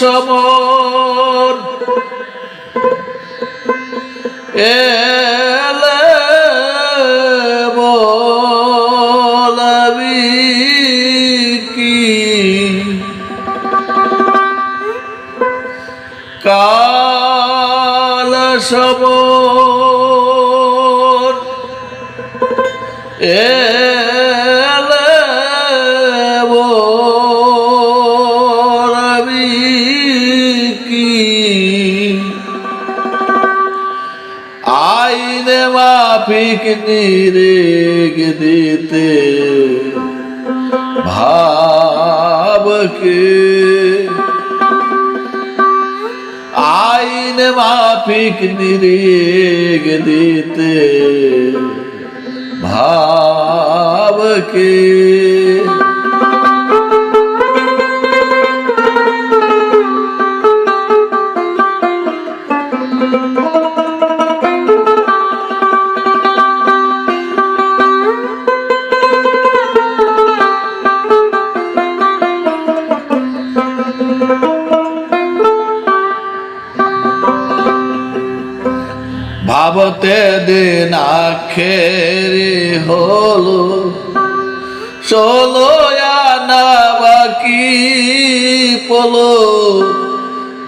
সমর। এলে বলবি কি? কাল সমর। এলে মাফিক নিরেগ দিতে ভাবকে আইন মাফিক নিরেগ দিতে ভাবকে ভাবতে দিন আখেরি হলো, ষোলো আনা বাকি পলো।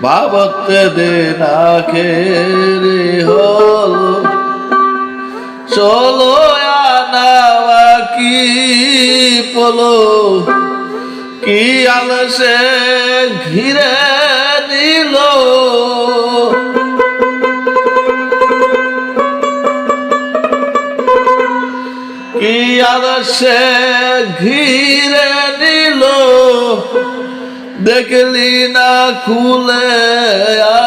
ভাবতে দিন আখেরি হলো, ষোলো আনা বাকি পলো। কি আলসে ঘিরে দিল আর সে ঘিরে নিল। দেখলি না খুলে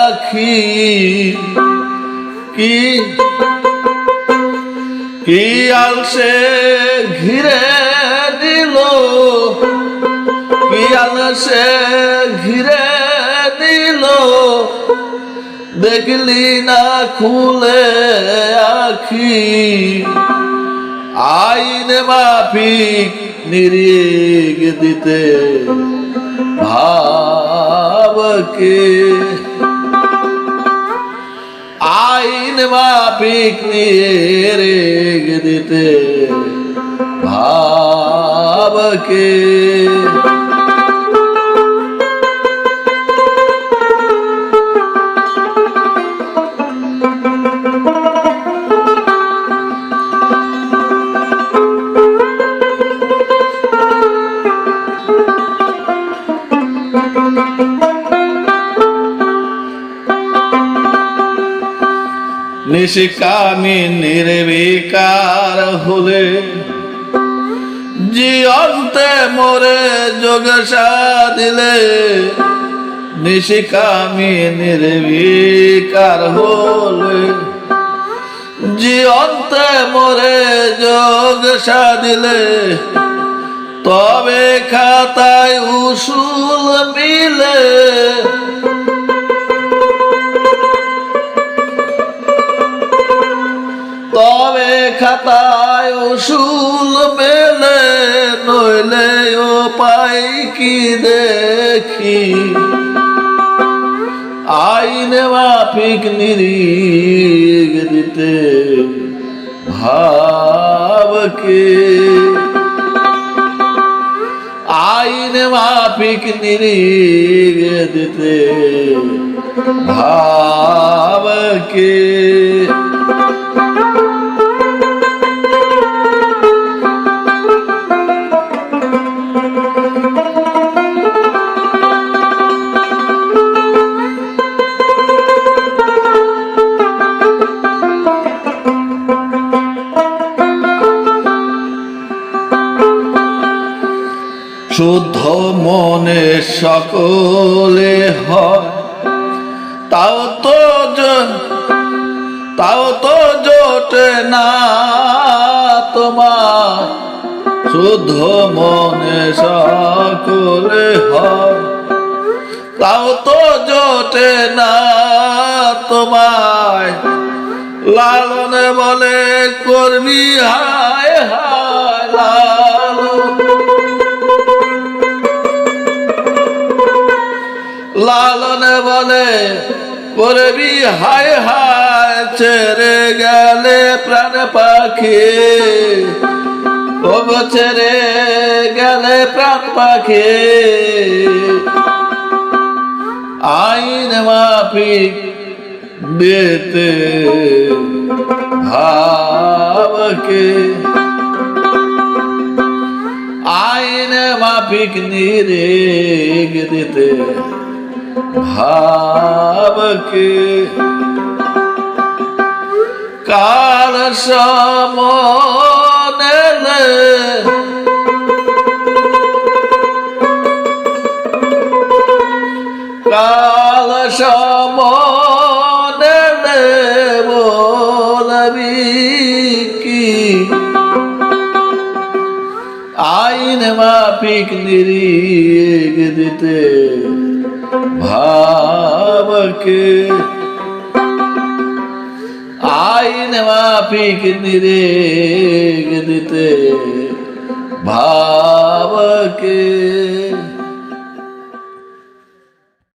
আখি। কি? কি আর সে ঘিরে দিল কি আর সে ঘিরে দিল দেখলি না খুলে আখি। আইন মাফিক নিরিগ দিতে ভাবকে। আইন মাফিক নিরিগ দিতে ভাবকে। নিশিকামি নির্বিকার হলে জিয়ন্তে মরে যোগ দিলে নিশিকামি নির্বিকার হলে জিয়ন্তে মরে যোগ দিলে তবে খাতায় উসুল মিলে তবে খাতায় উসুল মেলে নইলে ও পাই কি দেখি? আইনে মাফিক নিরিগ দিতে ভাবকে আইন মাফিক নিরিগ দিতে ভাবকে শুদ্ধ মনে সকলে হয়। তাও তো তাও তো জোটে না তোমার। শুদ্ধ মনে সকলে হয়। তাও তো জোটে না তোমায় লালনে বলে কর্মী হায় লালনে বলে করবি, হায় হায় ছেড়ে গেলে প্রাণ পাখি। ছেড়ে গেলে প্রাণ পাখি। আইন মাফিক দিতে ভাবকে। আইন মাফিক নিরেগ দিতে ভাবকে কাল সমনে কাল সমনে বলবি কি? আইন মাফিক নিরিগ দিতে ভাবকে আইন মাফিক নিরেগ দিতে ভাবকে